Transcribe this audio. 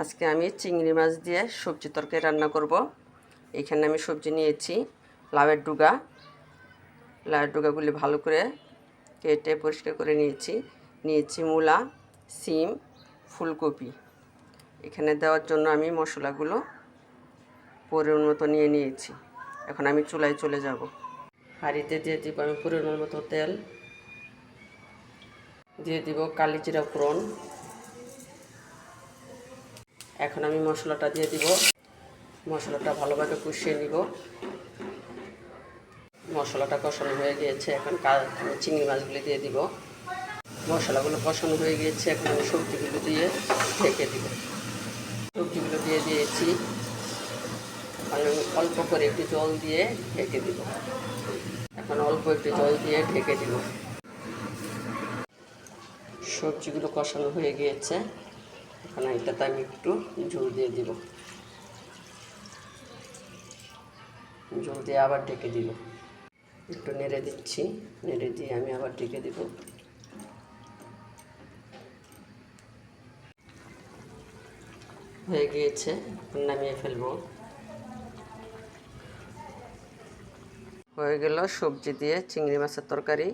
আজকে আমি চিংড়ি মাছ দিয়ে সবজি তরকারি রান্না করব। এখানে আমি সবজি নিয়েছি, লাউয়ের ডুগা। লাউয়ের ডুগাগুলি ভালো করে কেটে পরিষ্কার করে নিয়েছি। নিয়েছি মূলা, সিম, ফুলকপি। এখানে দেওয়ার জন্য আমি মশলাগুলো পরিমাণ মতো নিয়ে নিয়েছি। এখন আমি চুলায় চলে যাব। হাঁড়িতে দিয়ে দিব আমি পরিমাণ মতো তেল। দিয়ে দিব কালি জিরা ফোড়ন। এখন আমি মশলাটা দিয়ে দিব। মশলাটা ভালোভাবে কষিয়ে নিব। মশলাটা কষানো হয়ে গিয়েছে, এখন আমি চিংড়ি মাছগুলি দিয়ে দিব। মশলাগুলো কষানো হয়ে গিয়েছে, এখন আমি সবজিগুলো দিয়ে ঢেকে দিব। সবজিগুলো দিয়ে দিয়েছি। আমি অল্প করে একটু জল দিয়ে ঢেকে দিব। এখন অল্প একটু জল দিয়ে ঢেকে দিব। সবজিগুলো কষানো হয়ে গিয়েছে। এখন এটাতে আমি একটু ঝোল দিয়ে দিব। ঝোল দিয়ে আবার ঢেকে দিব। একটু নেড়ে দিচ্ছি, নেড়ে দিয়ে আমি আবার ঢেকে দিব। হয়ে গিয়েছে নামিয়ে ফেলব। হয়ে গেল সবজি দিয়ে চিংড়ি মাছের তরকারি।